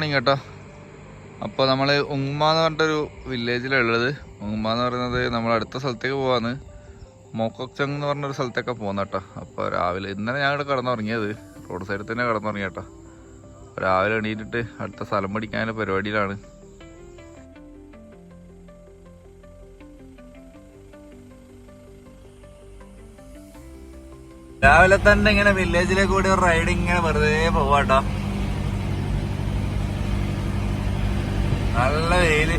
Morning കേട്ടോ. അപ്പോൾ നമ്മൾ ഉങ്മ എന്ന് പറഞ്ഞിട്ടൊരു വില്ലേജിലുള്ളത് ഉങ്മ എന്ന് പറയുന്നത് നമ്മൾ അടുത്ത സ്ഥലത്തേക്ക് പോവാന്ന്. മോക്കോക്ചങ് എന്ന് പറഞ്ഞൊരു സ്ഥലത്തേക്ക് പോകുന്ന കേട്ടോ. അപ്പോൾ രാവിലെ ഇന്നലെ ഞാൻ ഇവിടെ കടന്നുറങ്ങിയത്. റോഡ് സൈഡിൽ തന്നെ കടന്നുറങ്ങി കേട്ടോ. രാവിലെ എണീറ്റിട്ട് അടുത്ത സ്ഥലം പഠിക്കാനുള്ള പരിപാടിയിലാണ്. രാവിലെ തന്നെ ഇങ്ങനെ വില്ലേജിലേക്ക് കൂടി ഒരു റൈഡ് ഇങ്ങനെ വെറുതെ പോവാട്ടോ നല്ല വെയിൽ.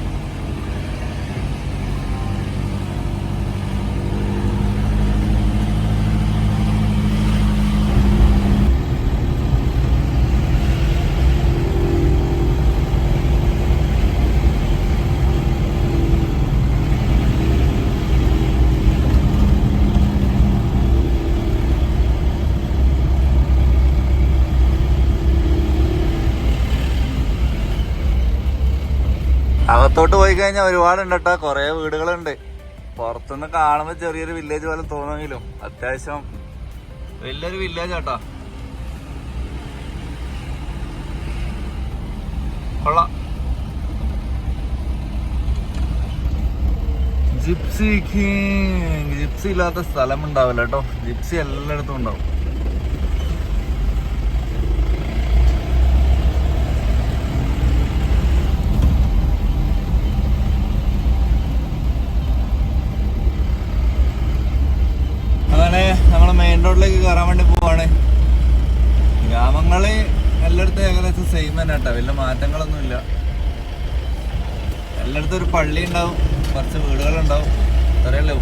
അകത്തോട്ട് പോയി കഴിഞ്ഞാൽ ഒരുപാടുണ്ട് കേട്ടോ കുറേ വീടുകളുണ്ട്. പുറത്തുനിന്ന് കാണുമ്പോ ചെറിയൊരു വില്ലേജ് പോലെ തോന്നുമെങ്കിലും അത്യാവശ്യം വലിയൊരു വില്ലേജ് കേട്ടോ കൊള്ളാം. ജിപ്സി ജിപ്സി ഇല്ലാത്ത സ്ഥലം ഉണ്ടാവില്ല കേട്ടോ. ജിപ്സി എല്ലായിടത്തും ഉണ്ടാവും അങ്ങനെ നമ്മൾ മെയിൻ റോഡിലേക്ക് കയറാൻ വേണ്ടി പോവാണ് ഗ്രാമങ്ങൾ എല്ലായിടത്തും ഏകദേശം സെയിം തന്നെ കേട്ടോ വലിയ മാറ്റങ്ങളൊന്നും ഇല്ല എല്ലായിടത്തും ഒരു പള്ളി ഉണ്ടാവും കുറച്ച് വീടുകളുണ്ടാവും അത്രയല്ലേ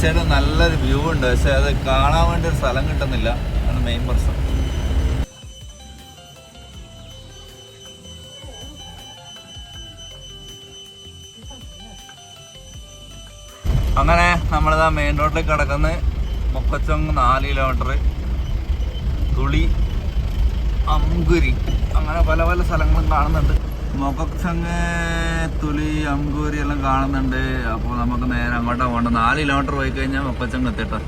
സൈഡ് നല്ലൊരു വ്യൂ ഉണ്ട്. പക്ഷെ അത് കാണാൻ വേണ്ടി ഒരു സ്ഥലം കിട്ടുന്നില്ല. അതാണ് മെയിൻ പ്രശ്നം. അങ്ങനെ നമ്മളിതാ മെയിൻ റോഡിൽ കിടക്കുന്ന മുക്കച്ചൊങ് നാല് കിലോമീറ്റർ തുളി അങ്കുരി. അങ്ങനെ പല പല സ്ഥലങ്ങളും കാണുന്നുണ്ട്. മൊക്കച്ചങ്ങ് തുളി അമ്പൂരി എല്ലാം കാണുന്നുണ്ട്. അപ്പോൾ നമുക്ക് നേരെ അങ്ങോട്ടാ പോകണ്ട നാല് കിലോമീറ്റർ പോയി കഴിഞ്ഞാൽ മൊക്കച്ചങ്ങ് എത്തിട്ടോ.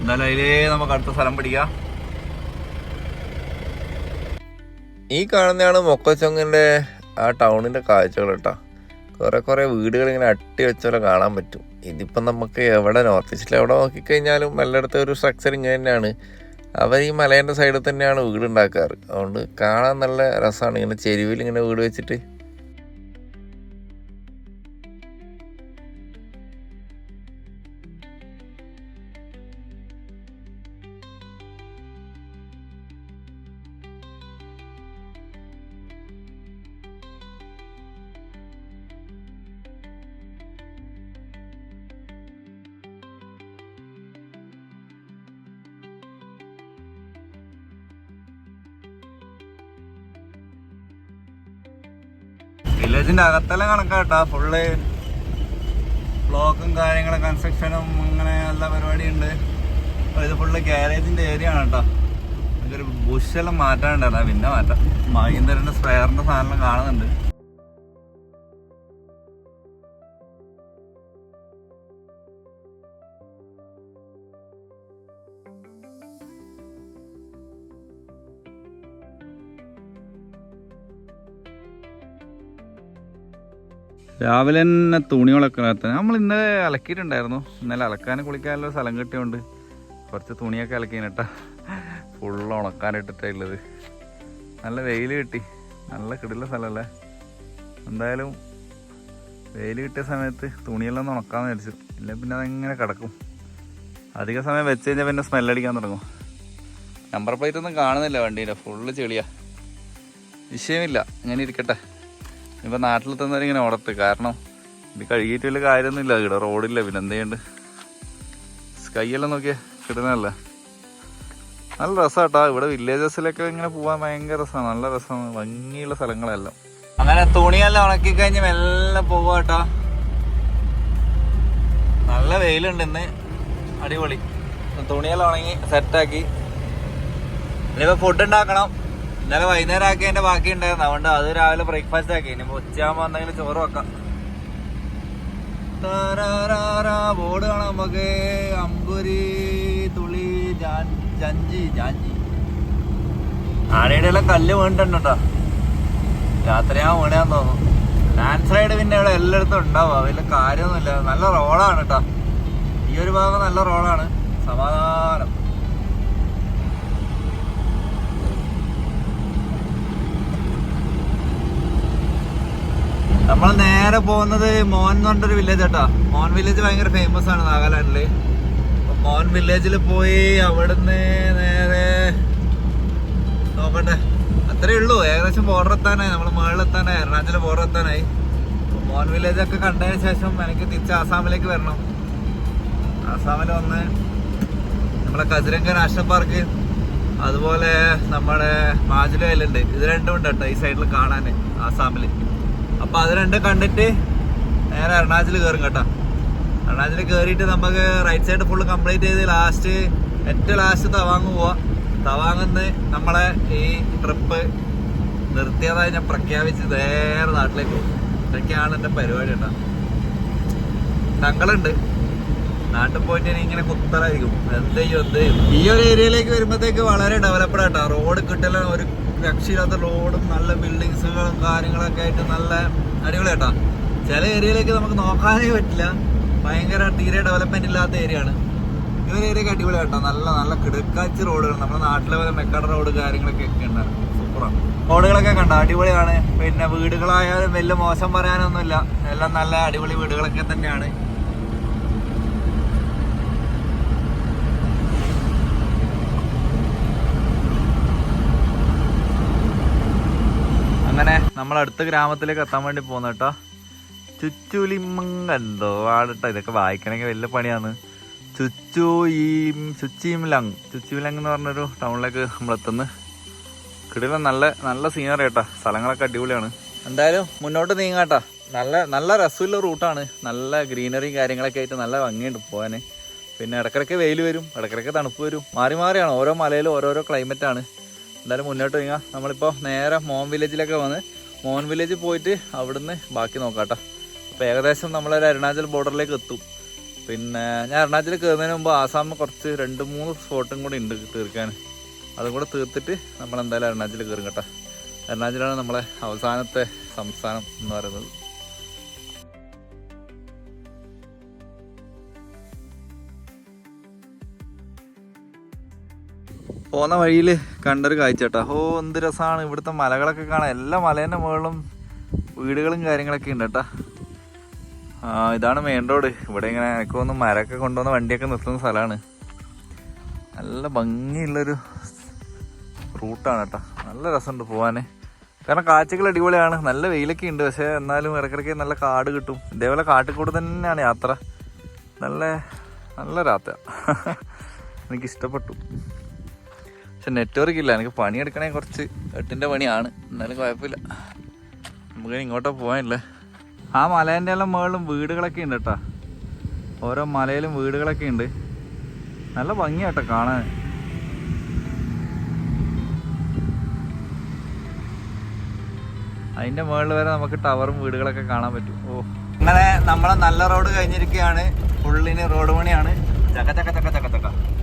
എന്തായാലും അതിലേ നമുക്ക് അടുത്ത സ്ഥലം പിടിക്കാം. ഈ കാണുന്നതാണ് മൊക്കച്ചൊങ്ങിന്റെ ആ ടൗണിന്റെ കാഴ്ചകൾ കേട്ടോ. കുറേ കുറേ വീടുകൾ ഇങ്ങനെ അട്ടി വെച്ചോലെ കാണാൻ പറ്റും. ഇതിപ്പം നമുക്ക് എവിടെ നോർത്ത് ഈസ്റ്റിൽ എവിടെ നോക്കിക്കഴിഞ്ഞാലും എല്ലായിടത്തും ഒരു സ്ട്രക്ചർ ഇങ്ങനെ തന്നെയാണ്. അവർ ഈ മലേന്റെ സൈഡിൽ തന്നെയാണ് വീട് ഉണ്ടാക്കാറ് അതുകൊണ്ട് കാണാൻ നല്ല രസമാണ് ഇങ്ങനെ ചെരുവിൽ ഇങ്ങനെ വീട് വെച്ചിട്ട് വില്ലേജിന്റെ അകത്തെല്ലാം കണക്കാട്ടാ. ഫുള്ള് ബ്ലോക്കും കാര്യങ്ങളും കൺസ്ട്രക്ഷനും അങ്ങനെ എല്ലാ പരിപാടിയുണ്ട്. അപ്പൊ ഇത് ഫുള്ള് ഗ്യാരേജിന്റെ ഏരിയ ആണ് കേട്ടോ. ഒരു ബുഷെല്ലാം മാറ്റാനുണ്ടായിരുന്നു പിന്നെ മാറ്റാം. മഹീന്ദ്രന്റെ സ്പെയറിന്റെ സാധനം കാണുന്നുണ്ട്. രാവിലെ തന്നെ തുണികളൊക്കെ നമ്മൾ ഇന്നലെ അലക്കിയിട്ടുണ്ടായിരുന്നു. ഇന്നലെ അലക്കാനും കുളിക്കാനുള്ള സ്ഥലം കിട്ടിയോണ്ട് കുറച്ച് തുണിയൊക്കെ അലക്കിനട്ടാ ഫുള്ള് ഉണക്കാനിട്ടിട്ടുള്ളത് നല്ല വെയിൽ കിട്ടി. നല്ല കിടില സ്ഥലമല്ലേ എന്തായാലും വെയിൽ കിട്ടിയ സമയത്ത് തുണിയെല്ലാം ഒന്ന് ഉണക്കാന്ന് വിചാരിച്ചു. ഇല്ല പിന്നെ അതെങ്ങനെ കിടക്കും. അധിക സമയം വെച്ച് കഴിഞ്ഞാൽ പിന്നെ സ്മെല്ലടിക്കാൻ തുടങ്ങും. നമ്പർ പ്ലേറ്റ് ഒന്നും കാണുന്നില്ല വണ്ടീന്റെ ഫുള്ള് ചെളിയാ. വിഷയമില്ല. ഇങ്ങനെ ഇരിക്കട്ടെ. ഇപ്പൊ നാട്ടിൽ തന്നെ ഇങ്ങനെ ഓടത്ത്. കാരണം ഇത് കഴുകിയിട്ട് വലിയ കാര്യമൊന്നുമില്ല ഇവിടെ റോഡില്ല. പിന്നെ എന്ത് ചെയ്യണ്ട്? കൈയെല്ലാം നോക്കിയാൽ കിട്ടുന്നല്ല നല്ല രസമാട്ടാ ഇവിടെ വില്ലേജസിലൊക്കെ ഇങ്ങനെ പോവാൻ ഭയങ്കര രസമാണ് നല്ല രസമാണ് ഭംഗിയുള്ള സ്ഥലങ്ങളെല്ലാം. അങ്ങനെ തുണിയെല്ലാം ഉണക്കി കഴിഞ്ഞ് മെല്ലെ പോവാട്ടാ. നല്ല വെയിലുണ്ട് ഇന്ന്. അടിപൊളി. തുണിയെല്ലാം ഉണങ്ങി സെറ്റാക്കി ഇനിയിപ്പോ ഫുഡ് ഉണ്ടാക്കണം. ഇന്നലെ വൈകുന്നേരം ആക്കി അതിന്റെ ബാക്കി ഉണ്ടായിരുന്നു. അതുകൊണ്ട് അത് രാവിലെ ബ്രേക്ക്ഫാസ്റ്റ് ആക്കി. ഇനി ഉച്ചയാകുമ്പോ എന്തെങ്കിലും ചോറ് വെക്കാം. ബോർഡ് കാണാം നമുക്ക്. അമ്പുരി തുളി ജഞ്ചി ജാഞ്ചി ആനയുടെ എല്ലാം കല്ല് വീണിട്ടുണ്ട് രാത്രിയാ വീണാന്ന് തോന്നുന്നു. ലാൻഡ് സൈഡ് പിന്നെ ഇവിടെ എല്ലായിടത്തും ഉണ്ടാവും. വലിയ കാര്യമൊന്നുമില്ല. നല്ല റോളാണ് കേട്ടോ. ഈ ഒരു ഭാഗം നല്ല റോളാണ് സമാധാനം നമ്മൾ നേരെ പോകുന്നത് മോൻ എന്ന് പറഞ്ഞൊരു വില്ലേജ് കേട്ടോ മോൻ വില്ലേജ് ഭയങ്കര ഫേമസ് ആണ് നാഗാലാൻഡിൽ. മോൻ വില്ലേജിൽ പോയി അവിടുന്ന് നേരെ നോക്കട്ടെ. അത്രേ ഉള്ളൂ. ഏകദേശം ബോർഡർ എത്താനായി. നമ്മൾ മുകളിലെത്താനായി. അരുണാചൽ ബോർഡർ എത്താനായി. മോൻ വില്ലേജ് ഒക്കെ കണ്ടതിന് ശേഷം എനിക്ക് തിരിച്ച് ആസാമിലേക്ക് വരണം. ആസാമിൽ വന്ന് നമ്മളെ കസിരംഗ നാഷണൽ പാർക്ക് അതുപോലെ നമ്മുടെ മാജുലി ഐലൻഡ്. ഇത് രണ്ടും ഉണ്ട് കേട്ടോ ഈ സൈഡിൽ കാണാൻ ആസാമിൽ അപ്പൊ അത് രണ്ടും കണ്ടിട്ട് നേരെ അരുണാചൽ കയറും കേട്ടോ. അരുണാചൽ കയറിയിട്ട് നമുക്ക് റൈറ്റ് സൈഡ് ഫുള്ള് കംപ്ലീറ്റ് ചെയ്ത് ലാസ്റ്റ് ഏറ്റവും ലാസ്റ്റ് തവാങ് പോവാ. തവാങ്ങന്ന് നമ്മളെ ഈ ട്രിപ്പ് നിർത്തിയതായി ഞാൻ പ്രഖ്യാപിച്ച് നേരെ നാട്ടിലേക്ക് പോകും. ഇതൊക്കെയാണ് എന്റെ പരിപാടി കേട്ടോ. തങ്ങളുണ്ട് നാട്ടിൽ പോയിട്ട് ഇങ്ങനെ കുത്തറായിരിക്കും. എന്ത് ചെയ്യും എന്ത് ചെയ്യും? ഈ ഒരു ഏരിയയിലേക്ക് വരുമ്പോഴത്തേക്ക് വളരെ ഡെവലപ്ഡ് ആട്ടോ. റോഡ് കിട്ടലും ഒരു രക്ഷയില്ലാത്ത റോഡും നല്ല ബിൽഡിങ്സുകളും കാര്യങ്ങളൊക്കെ ആയിട്ട് നല്ല അടിപൊളി കേട്ടോ ചില ഏരിയയിലേക്ക് നമുക്ക് നോക്കാനേ പറ്റില്ല. ഭയങ്കര തീരെ ഡെവലപ്മെന്റ് ഇല്ലാത്ത ഏരിയ ആണ് ഈ ഒരു ഏരിയക്ക് അടിപൊളി കേട്ടോ നല്ല നല്ല കിടക്കാച്ച് റോഡുകൾ നമ്മുടെ നാട്ടിലെ പോലെ മെക്കട റോഡ് കാര്യങ്ങളൊക്കെ ഒക്കെ ഉണ്ട്. സൂപ്പറാണ്. റോഡുകളൊക്കെ കണ്ട? അടിപൊളിയാണ്. പിന്നെ വീടുകളായാലും വലിയ മോശം പറയാനൊന്നുമില്ല. എല്ലാം നല്ല അടിപൊളി വീടുകളൊക്കെ തന്നെയാണ് അങ്ങനെ നമ്മൾ അടുത്ത ഗ്രാമത്തിലേക്ക് എത്താൻ വേണ്ടി പോകുന്ന കേട്ടോ. ചുച്ചുലിമങ്കണ്ടോ ആടട്ടോ ഇതൊക്കെ വായിക്കണമെങ്കിൽ വലിയ പണിയാണ്. ചുച്ചു ഈ ചുച്ചിമിലങ്. ചുച്ചിമിലങ് എന്ന് പറഞ്ഞൊരു ടൗണിലേക്ക് നമ്മൾ എത്തുന്നു. കിടില നല്ല നല്ല സീനറി കേട്ടോ. സ്ഥലങ്ങളൊക്കെ അടിപൊളിയാണ്. എന്തായാലും മുന്നോട്ട് നീങ്ങ കേട്ടോ. നല്ല നല്ല രസമുള്ള റൂട്ടാണ് നല്ല ഗ്രീനറിയും കാര്യങ്ങളൊക്കെ ആയിട്ട് നല്ല ഭംഗിയുണ്ട് പോകാൻ പിന്നെ ഇടക്കിടക്ക് വെയിൽ വരും ഇടക്കിടക്ക് തണുപ്പ് വരും. മാറി മാറിയാണ്. ഓരോ മലയിലും ഓരോരോ ക്ലൈമറ്റാണ് എന്തായാലും മുന്നോട്ട് നീങ്ങാം. നമ്മളിപ്പോൾ നേരെ മോം വില്ലേജിലൊക്കെ വന്ന് മോൻ വില്ലേജിൽ പോയിട്ട് അവിടുന്ന് ബാക്കി നോക്കാട്ടോ. അപ്പോൾ ഏകദേശം നമ്മളൊരു അരുണാചൽ ബോർഡറിലേക്ക് എത്തും. പിന്നെ ഞാൻ അരുണാചൽ കയറുന്നതിന് മുമ്പ് ആസാമിൽ കുറച്ച് രണ്ട് മൂന്ന് സ്പോട്ടും കൂടി ഉണ്ട് തീർക്കാൻ. അതും കൂടെ തീർത്തിട്ട് നമ്മൾ എന്തായാലും അരുണാചൽ കയറും കേട്ടോ. അരുണാചലാണ് നമ്മളെ അവസാനത്തെ സംസ്ഥാനം എന്ന് പറയുന്നത്. പോകുന്ന വഴിയിൽ കണ്ടൊരു കാഴ്ച കേട്ടോ ഓ എന്ത് രസമാണ് ഇവിടുത്തെ മലകളൊക്കെ കാണാൻ എല്ലാ മലേന്റെ മുകളിലും വീടുകളും കാര്യങ്ങളൊക്കെ ഉണ്ട് കേട്ടോ ഇതാണ് മെയിൻ റോഡ് ഇവിടെ ഇങ്ങനെ എനിക്ക് തോന്നുന്നു മരമൊക്കെ കൊണ്ടുവന്ന വണ്ടിയൊക്കെ നിർത്തുന്ന സ്ഥലമാണ്. നല്ല ഭംഗിയുള്ളൊരു റൂട്ടാണ് കേട്ടോ നല്ല രസമുണ്ട് പോവാൻ കാരണം കാഴ്ചകൾ അടിപൊളിയാണ്. നല്ല വെയിലൊക്കെ ഉണ്ട്. പക്ഷേ എന്നാലും ഇടയ്ക്കിടയ്ക്ക് നല്ല കാട് കിട്ടും. ഇതേപോലെ കാട്ടിക്കൂടെ തന്നെയാണ് യാത്ര. നല്ല നല്ല രാത്ര. എനിക്ക് ഇഷ്ടപ്പെട്ടു പക്ഷെ നെറ്റ്വർക്ക് ഇല്ല. എനിക്ക് പണിയെടുക്കണേ കുറച്ച്. എട്ടിന്റെ പണിയാണ്. എന്നാലും കുഴപ്പമില്ല. നമുക്ക് ഇങ്ങോട്ടോ പോകാനില്ലേ? ആ മലേന്റെ എല്ലാം മുകളിലും വീടുകളൊക്കെ ഉണ്ട് കേട്ടോ. ഓരോ മലയിലും വീടുകളൊക്കെ ഉണ്ട്. നല്ല ഭംഗിയാട്ടോ കാണാൻ. അതിന്റെ മുകളിൽ വരെ നമുക്ക് ടവറും വീടുകളൊക്കെ കാണാൻ പറ്റും. ഓ. അങ്ങനെ നമ്മളെ നല്ല റോഡ് കഴിഞ്ഞിരിക്കുകയാണ്. ഫുള്ളിന് റോഡ് പണിയാണ്. ചക്ക ചക്ക ചക്ക ചക്ക ചക്ക.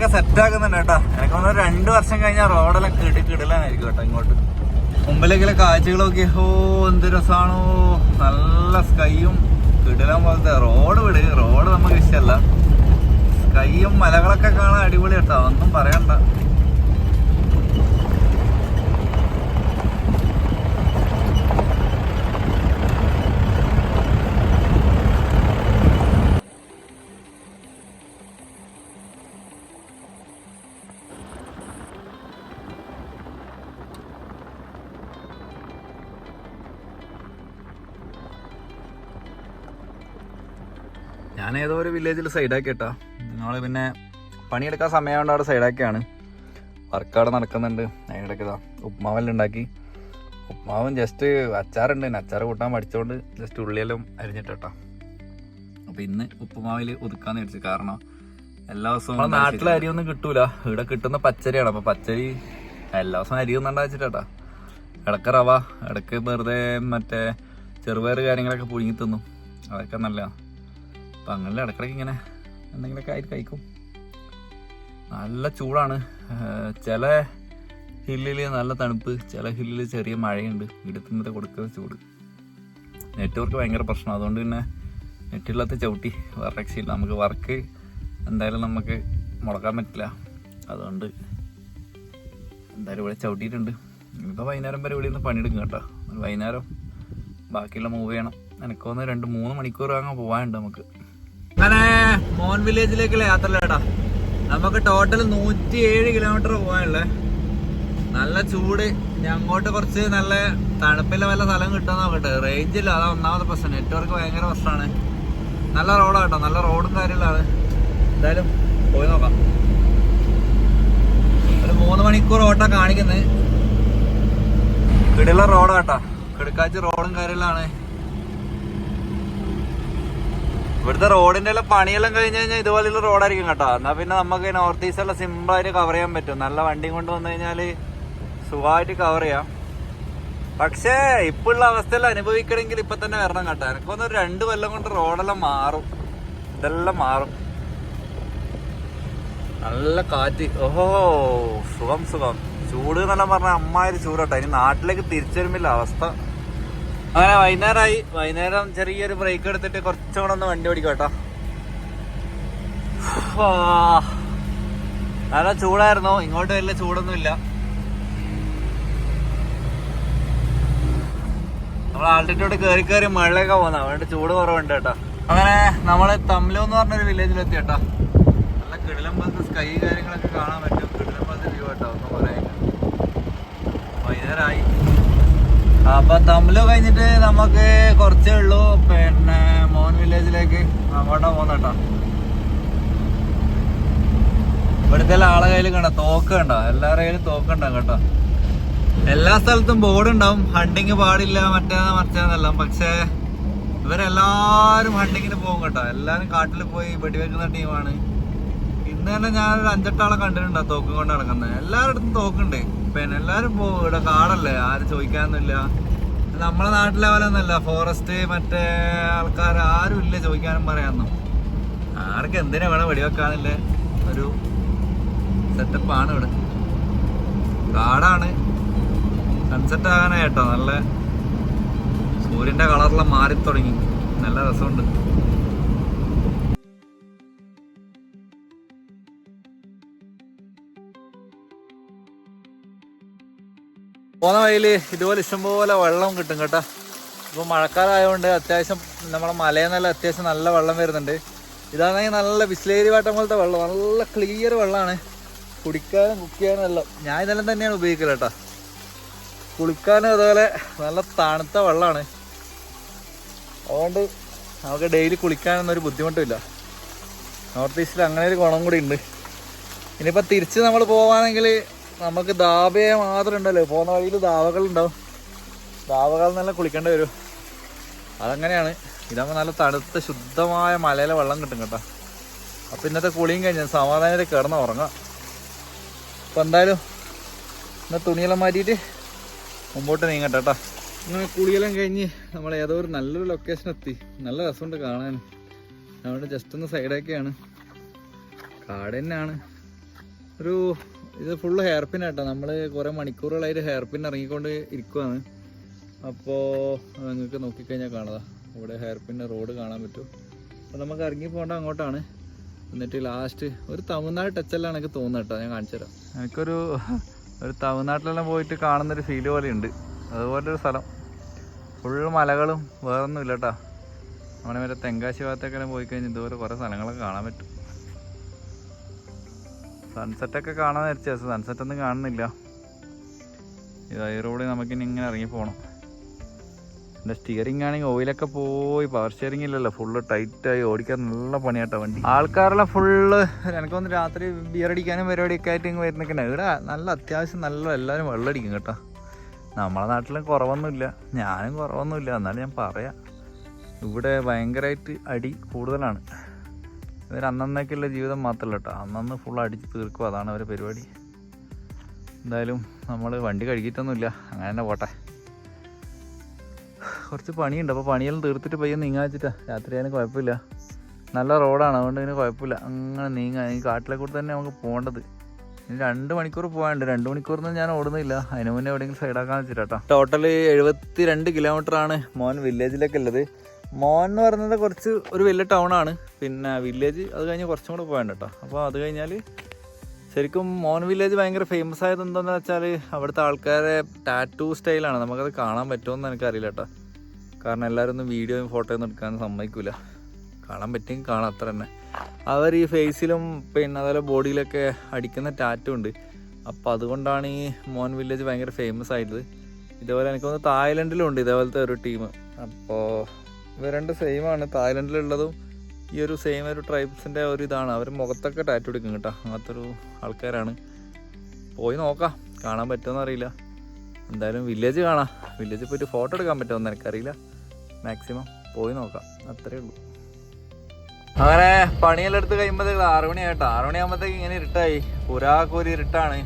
റോഡൊക്കെ സെറ്റ് ആക്കുന്നുണ്ട് കേട്ടോ. എനിക്ക് തോന്നുന്നു രണ്ടു വർഷം കഴിഞ്ഞാൽ റോഡെല്ലാം കിടി കിടലാനായിരിക്കും കേട്ടോ ഇങ്ങോട്ട്. മുമ്പിലേക്കുള്ള കാഴ്ചകളൊക്കെ ഹോ എന്ത് രസമാണോ നല്ല സ്കൈയും കിടലാൻ പോലത്തെ റോഡ് വിട്. റോഡ് നമുക്ക് ഇഷ്ടമല്ല സ്കൈയും മലകളൊക്കെ കാണാൻ അടിപൊളി കേട്ടോ ഒന്നും പറയണ്ട. ഞാൻ ഏതോ ഒരു വില്ലേജിൽ സൈഡാക്കി കേട്ടോ നിങ്ങൾ പിന്നെ പണിയെടുക്കാൻ സമയമുണ്ട് അവിടെ സൈഡാക്കിയാണ് വർക്ക് അവിടെ നടക്കുന്നുണ്ട്. അതിനിടയ്ക്ക് ഇതാ ഉപ്മാവെല്ലാം ഉണ്ടാക്കി. ഉപ്മാവും ജസ്റ്റ് അച്ചാറുണ്ട്. അച്ചാർ കൂട്ടാൻ പഠിച്ചോണ്ട് ജസ്റ്റ് ഉള്ളിയെല്ലാം അരിഞ്ഞിട്ടോ അപ്പം ഇന്ന് ഉപ്പുമാവിൽ ഒതുക്കാന്ന് വിചാരിച്ചു കാരണം എല്ലാ ദിവസവും നാട്ടിലെ അരിയൊന്നും കിട്ടൂല. ഇവിടെ കിട്ടുന്ന പച്ചരിയാണ്. അപ്പൊ പച്ചരി എല്ലാ ദിവസവും അരിയൊന്നും ഉണ്ടാച്ചിട്ടാ വെച്ചിട്ടാ. ഇടയ്ക്ക് റവ ഇടയ്ക്ക് വെറുതെ മറ്റേ ചെറുപയർ കാര്യങ്ങളൊക്കെ പുഴുങ്ങി തിന്നും. അതൊക്കെ നല്ലതാണ് അപ്പം അങ്ങനെ ഇടക്കിടയ്ക്ക് ഇങ്ങനെ എന്തെങ്കിലുമൊക്കെ ആയിട്ട് കഴിക്കും. നല്ല ചൂടാണ്. ചില ഹില്ലിൽ നല്ല തണുപ്പ് ചില ഹില്ലിൽ ചെറിയ മഴയുണ്ട്. ഇടുത്തുന്നത് കൊടുക്കുന്ന ചൂട്. നെറ്റ്വർക്ക് ഭയങ്കര പ്രശ്നം. അതുകൊണ്ട് പിന്നെ നെറ്റില്ലാത്ത ചവിട്ടി വേറെ രക്ഷയില്ല. നമുക്ക് വർക്ക് എന്തായാലും നമുക്ക് മുടക്കാൻ പറ്റില്ല. അതുകൊണ്ട് എന്തായാലും ഇവിടെ ചവിട്ടിയിട്ടുണ്ട്. ഇനിയിപ്പോൾ വൈകുന്നേരം വരെ ഇവിടെ നിന്ന് പണിയെടുക്കും കേട്ടോ. വൈകുന്നേരം ബാക്കിയുള്ള മൂവ് ചെയ്യണം. എനിക്കൊന്ന് രണ്ട് മൂന്ന് മണിക്കൂർ അങ്ങ് പോകാനുണ്ട് നമുക്ക്. മോൻ വില്ലേജിലേക്കുള്ള യാത്ര കേട്ടാ നമുക്ക് ടോട്ടൽ നൂറ്റി ഏഴ് കിലോമീറ്റർ പോകാനുള്ളേ നല്ല ചൂട്. ഞാൻ അങ്ങോട്ട് കുറച്ച് നല്ല തണുപ്പില്ല വല്ല സ്ഥലം കിട്ടാൻ നോക്കട്ടെ റേഞ്ച് ഇല്ല. അതാ ഒന്നാമത്തെ പ്രശ്നം. നെറ്റ്വർക്ക് ഭയങ്കര പ്രശ്നമാണ്. നല്ല റോഡാണ് കേട്ടോ നല്ല റോഡും കാര്യങ്ങളാണ്. എന്തായാലും പോയി നോക്കാം. ഒരു മൂന്ന് മണിക്കൂർ ഓട്ടാ കാണിക്കുന്നത് കിടില റോഡാട്ടോ കിടക്കാച്ച് റോഡും കാര്യങ്ങളാണ്. ഇവിടുത്തെ റോഡിന്റെ എല്ലാം പണിയെല്ലാം കഴിഞ്ഞ് കഴിഞ്ഞാൽ ഇതുപോലെയുള്ള റോഡായിരിക്കും കേട്ടോ. എന്നാ പിന്നെ നമുക്ക് നോർത്ത് ഈസ്റ്റ് എല്ലാം സിമ്പിൾ ആയിട്ട് കവർ ചെയ്യാൻ പറ്റും. നല്ല വണ്ടിയും കൊണ്ട് വന്നു കഴിഞ്ഞാൽ സുഖമായിട്ട് കവർ ചെയ്യാം. പക്ഷേ ഇപ്പോഴുള്ള അവസ്ഥയിൽ അനുഭവിക്കണമെങ്കിൽ ഇപ്പൊ തന്നെ വരണം കേട്ടോ. എനിക്കൊന്ന് രണ്ട് കൊല്ലം കൊണ്ട് റോഡെല്ലാം മാറും. ഇതെല്ലാം മാറും. നല്ല കാറ്റ്. ഓഹോ സുഖം സുഖം. ചൂട് എന്നെല്ലാം പറഞ്ഞ അമ്മായൊരു ചൂടോട്ടോ ഇനി നാട്ടിലേക്ക് തിരിച്ചു വരുമ്പില്ല അവസ്ഥ. അങ്ങനെ വൈകുന്നേരമായി വൈകുന്നേരം ചെറിയൊരു ബ്രേക്ക് എടുത്തിട്ട് കുറച്ചും കൂടെ ഒന്ന് വണ്ടി ഓടിക്കും കേട്ടോ. നല്ല ചൂടായിരുന്നു. ഇങ്ങോട്ട് വലിയ ചൂടൊന്നുമില്ല. നമ്മൾ ആൾട്ടിറ്റ്യൂഡ് കയറി കയറി മഴയൊക്കെ പോകുന്ന അതുകൊണ്ട് ചൂട് കുറവുണ്ട് കേട്ടോ. അങ്ങനെ നമ്മൾ തമ്ലു എന്ന് പറഞ്ഞൊരു വില്ലേജിലെത്തി കേട്ടോ. നല്ല കിടിലം പോലത്തെ സ്കൈ കാര്യങ്ങളൊക്കെ കാണാൻ പറ്റും. കിടിലം പോലത്തെ വ്യൂ കേട്ടോ. ഒന്നും പറയാനില്ല. വൈകുന്നേരമായി അപ്പൊ തമ്മിൽ കഴിഞ്ഞിട്ട് നമുക്ക് കുറച്ചേ ഉള്ളൂ. പിന്നെ മോൻ വില്ലേജിലേക്ക് അങ്ങോട്ടാ പോകുന്ന കേട്ടോ ഇവിടുത്തെ ആളെ കയ്യിൽ കണ്ട? തോക്ക് കണ്ടോ? എല്ലാവരുടെ കയ്യിലും തോക്ക് ഉണ്ടാവും കേട്ടോ. എല്ലാ സ്ഥലത്തും ബോർഡ് ഉണ്ടാവും. ഹണ്ടിങ് പാടില്ല മറ്റേ മറിച്ചാന്നെല്ലാം. പക്ഷേ ഇവരെല്ലാരും ഹണ്ടിങ്ങിന് പോകും കേട്ടോ. എല്ലാരും കാട്ടിൽ പോയി വെടിവെക്കുന്ന ടീമാണ് ഇന്ന് തന്നെ ഞാനൊരു അഞ്ചെട്ടാളെ കണ്ടിട്ടുണ്ടോ തോക്കും കൊണ്ട് നടക്കുന്നത് എല്ലാവരുടെ തോക്കുണ്ട്. പിന്നെ എല്ലാവരും പോകും ഇവിടെ കാടല്ലേ? ആരും ചോദിക്കാനൊന്നുമില്ല. നമ്മളെ നാട്ടിലെ പോലെ ഒന്നല്ല ഫോറസ്റ്റ് മറ്റേ ആൾക്കാർ ആരും ഇല്ല ചോദിക്കാനും പറയാനൊന്നും. ആർക്ക് എന്തിനാ വേണം വെടിവെക്കാന്നില്ല? ഒരു സെറ്റപ്പാണ് ഇവിടെ. കാടാണ്. സൺസെറ്റ് ആകാനായിട്ടോ? നല്ല സൂര്യന്റെ കളറെല്ലാം മാറി തുടങ്ങി നല്ല രസമുണ്ട്. പോകുന്ന വഴിയിൽ ഇതുപോലെ ഇഷ്ടംപോലെ വെള്ളം കിട്ടും കേട്ടോ. ഇപ്പൊ മഴക്കാലമായതുകൊണ്ട് അത്യാവശ്യം നമ്മുടെ മലയിൽ നല്ല അത്യാവശ്യം നല്ല വെള്ളം വരുന്നുണ്ട്. ഇതാണെങ്കിൽ നല്ല ബിസ്ലേരി വാട്ടം പോലത്തെ വെള്ളം നല്ല ക്ലിയർ വെള്ളമാണ് കുടിക്കാനും കുക്ക് ചെയ്യാനും എല്ലാം. ഞാൻ ഇതെല്ലാം തന്നെയാണ് ഉപയോഗിക്കൽ കേട്ടോ. കുളിക്കാനും അതുപോലെ നല്ല തണുത്ത വെള്ളമാണ് അതുകൊണ്ട് നമുക്ക് ഡെയിലി കുളിക്കാനൊന്നും ഒരു ബുദ്ധിമുട്ടില്ല നോർത്ത് ഈസ്റ്റിൽ അങ്ങനെ ഒരു ഗുണം കൂടി ഉണ്ട്. ഇനിയിപ്പോൾ തിരിച്ച് നമ്മൾ പോവാണെങ്കിൽ നമുക്ക് ദാബയെ മാത്രം ഉണ്ടല്ലോ. പോകുന്ന വഴിയിൽ ദാവകളുണ്ടാവും ദാവകൾ നല്ല കുളിക്കേണ്ടി വരും. അതങ്ങനെയാണ്. ഇതാകുമ്പോൾ നല്ല തണുത്ത ശുദ്ധമായ മലയിലെ വെള്ളം കിട്ടും കേട്ടോ. അപ്പം ഇന്നത്തെ കുളിയും കഴിഞ്ഞ് സമാധാനത്തിൽ കിടന്ന് ഉറങ്ങാം. അപ്പം എന്തായാലും ഇന്ന് തുണിയെല്ലാം മാറ്റിയിട്ട് മുമ്പോട്ട് നീങ്ങട്ടെ കേട്ടോ. അങ്ങനെ കുളിയെല്ലാം കഴിഞ്ഞ് നമ്മൾ ഏതോ ഒരു നല്ലൊരു ലൊക്കേഷൻ എത്തി. നല്ല രസമുണ്ട് കാണാൻ. അതുകൊണ്ട് ജസ്റ്റ് ഒന്ന് സൈഡൊക്കെയാണ് കാട് തന്നെയാണ്. ഒരു ഇത് ഫുള്ള് ഹെയർ പിൻ ആട്ടോ. നമ്മൾ കുറേ മണിക്കൂറുകളായിട്ട് ഹെയർ പിൻ ഇറങ്ങിക്കൊണ്ട് ഇരിക്കുവാണ്. അപ്പോൾ നിങ്ങൾക്ക് നോക്കിക്കഴിഞ്ഞാൽ കാണാം ഇവിടെ ഹെയർ പിൻ റോഡ് കാണാൻ പറ്റും. അപ്പോൾ നമുക്ക് ഇറങ്ങി പോകേണ്ട അങ്ങോട്ടാണ്. എന്നിട്ട് ലാസ്റ്റ് ഒരു തമിഴ്നാട് ടച്ചെല്ലാം എനിക്ക് തോന്നുന്നത് കേട്ടോ. ഞാൻ കാണിച്ചു തരാം. എനിക്കൊരു ഒരു തമിഴ്നാട്ടിലെല്ലാം പോയിട്ട് കാണുന്നൊരു ഫീൽ പോലെ ഉണ്ട് അതുപോലൊരു സ്ഥലം. ഫുൾ മലകളും വേറൊന്നും ഇല്ല കേട്ടോ. നമ്മുടെ മറ്റേ തെങ്കാശി ഭാഗത്തേക്കെല്ലാം പോയി കഴിഞ്ഞാൽ ഇതുപോലെ കുറേ സ്ഥലങ്ങളൊക്കെ കാണാൻ പറ്റും. സൺസെറ്റൊക്കെ കാണാൻ നേരത്തെ സൺസെറ്റ് ഒന്നും കാണുന്നില്ല. ഇത് ഈ റോഡിൽ നമുക്കിനി ഇങ്ങനെ ഇറങ്ങി പോകണം എന്റെ സ്റ്റിയറിംഗ് ആണെങ്കിൽ ഓയിലൊക്കെ പോയി പവർ സ്റ്റിയറിംഗ് ഇല്ലല്ലോ. ഫുള്ള് ടൈറ്റായി ഓടിക്കാൻ നല്ല പണിയാട്ടോ വണ്ടി. ആൾക്കാരെല്ലാം ഫുള്ള് എനിക്കൊന്ന് രാത്രി ബിയർ അടിക്കാനും പരിപാടിയൊക്കെ ആയിട്ട് ഇങ്ങ് വരുന്നൊക്കെ ഇവിടെ നല്ല അത്യാവശ്യം നല്ല എല്ലാവരും വെള്ളം അടിക്കും കേട്ടോ. നമ്മളെ നാട്ടിലും കുറവൊന്നുമില്ല. ഞാനും കുറവൊന്നുമില്ല. എന്നാലും ഞാൻ പറയാം. ഇവിടെ ഭയങ്കരമായിട്ട് അടി കൂടുതലാണ്. ഇവർ അന്നന്നേക്കുള്ള ജീവിതം മാത്രമല്ല കേട്ടോ അന്നന്ന് ഫുൾ അടിച്ച് തീർക്കും. അതാണ് അവരെ പരിപാടി. എന്തായാലും നമ്മൾ വണ്ടി കഴുകിയിട്ടൊന്നുമില്ല. അങ്ങനെ തന്നെ പോട്ടെ. കുറച്ച് പണിയുണ്ട്. അപ്പോൾ പണിയെല്ലാം തീർത്തിട്ട് പയ്യെ നീങ്ങാച്ചിട്ടാ രാത്രി അതിന് കുഴപ്പമില്ല. നല്ല റോഡാണ്. അതുകൊണ്ട് ഇതിന് കുഴപ്പമില്ല. അങ്ങനെ നീങ്ങാൻ. ഈ കാട്ടിലെ കൂടെ തന്നെ നമുക്ക് പോകേണ്ടത്. രണ്ട് മണിക്കൂർ പോകാനുണ്ട്. രണ്ട് മണിക്കൂറൊന്നും ഞാൻ ഓടുന്നില്ല. അതിന് മുന്നേ എവിടെയെങ്കിലും സൈഡാക്കാൻ വെച്ചിട്ടാ ടോട്ടൽ എഴുപത്തി രണ്ട് കിലോമീറ്റർ ആണ് മോൻ വില്ലേജിലേക്ക് ഉള്ളത് മോൻ എന്ന് പറയുന്നത് കുറച്ച് ഒരു വലിയ ടൗൺ ആണ്. പിന്നെ വില്ലേജ് അത് കഴിഞ്ഞ് കുറച്ചും കൂടെ പോകേണ്ട കേട്ടോ അപ്പോൾ അത് കഴിഞ്ഞാൽ ശരിക്കും മോൻ വില്ലേജ് ഭയങ്കര ഫേമസ് ആയത് എന്താണെന്ന് വെച്ചാൽ അവിടുത്തെ ആൾക്കാരെ ടാറ്റു സ്റ്റൈലാണ് നമുക്കത് കാണാൻ പറ്റുമെന്ന് എനിക്കറിയില്ല കേട്ടോ കാരണം എല്ലാവരും ഒന്നും വീഡിയോയും ഫോട്ടോയും എടുക്കാൻ സമ്മതിക്കില്ല കാണാൻ പറ്റുമെങ്കിൽ കാണാം അത്ര തന്നെ. അവർ ഈ ഫേസിലും പിന്നെ അതുപോലെ ബോഡിയിലൊക്കെ അടിക്കുന്ന ടാറ്റു ഉണ്ട്. അപ്പോൾ അതുകൊണ്ടാണ് ഈ മോൻ വില്ലേജ് ഭയങ്കര ഫേമസ് ആയത് ഇതേപോലെ എനിക്കൊന്ന് തായ്ലൻഡിലും ഉണ്ട് ഇതേപോലത്തെ ഒരു ടീം അപ്പോൾ ഇവ രണ്ട് സെയിം ആണ്. തായ്ലൻഡിലുള്ളതും ഈ ഒരു സെയിം ഒരു ട്രൈബ്സിന്റെ ഒരു ഇതാണ്. അവർ മുഖത്തൊക്കെ ടാറ്റു എടുക്കും കേട്ടോ. അങ്ങനത്തെ ഒരു ആൾക്കാരാണ്. പോയി നോക്കാം. കാണാൻ പറ്റുമെന്ന് അറിയില്ല. എന്തായാലും വില്ലേജ് കാണാം. വില്ലേജിൽ പോയിട്ട് ഫോട്ടോ എടുക്കാൻ പറ്റുമെന്ന് എനിക്കറിയില്ല മാക്സിമം പോയി നോക്കാം. അത്രേ ഉള്ളൂ. അങ്ങനെ പണിയെല്ലാം എടുത്ത് കഴിയുമ്പോഴത്തേക്ക് ആറുമണി ആയിട്ടോ. ആറുമണി ആകുമ്പോഴത്തേക്ക് ഇങ്ങനെ ഇരുട്ടായി. പുരാക്കൂരി ഇരുട്ടാണ്.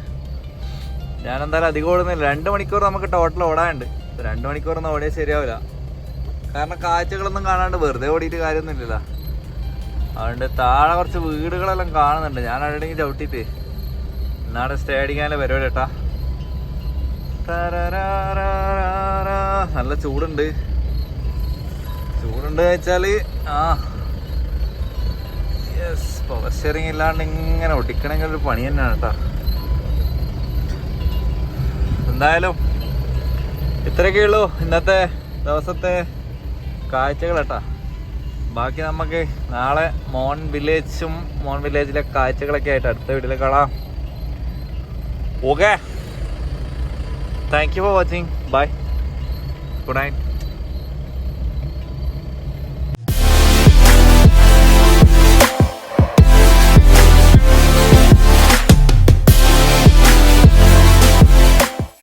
ഞാൻ എന്തായാലും അധികം ഓടുന്നില്ല. രണ്ട് മണിക്കൂർ നമുക്ക് ടോട്ടൽ ഓടാനുണ്ട്. രണ്ട് മണിക്കൂറൊന്നും ഓടിയാൽ ശരിയാവില്ല. കാരണം കാഴ്ചകളൊന്നും കാണാണ്ട് വെറുതെ ഓടിയിട്ട് കാര്യമൊന്നുമില്ലല്ലോ. അതുകൊണ്ട് താഴെ കുറച്ച് വീടുകളെല്ലാം കാണുന്നുണ്ട്. ഞാൻ അവിടെയെങ്കിൽ ചവിട്ടിയിട്ട്. എന്നാണ് സ്റ്റേ അടിക്കാനുള്ള പരിപാടി കേട്ടാ. നല്ല ചൂടുണ്ട്. ചൂടുണ്ട് വെച്ചാൽ ആ. യെസ് പവർ ഷെയറിങ് ഇല്ലാണ്ട് ഇങ്ങനെ ഒട്ടിക്കണമെങ്കിൽ ഒരു പണി തന്നെയാണ് കേട്ടോ. എന്തായാലും ഇത്രയൊക്കെ ഉള്ളൂ ഇന്നത്തെ ദിവസത്തെ കാഴ്ചകൾ കേട്ടാ ബാക്കി നമുക്ക് നാളെ മോൺ വില്ലേജും മോൺ വില്ലേജിലെ കാഴ്ചകളൊക്കെ ആയിട്ട് അടുത്ത വീട്ടിൽ കാണാം. Okay thank you for watching bye good night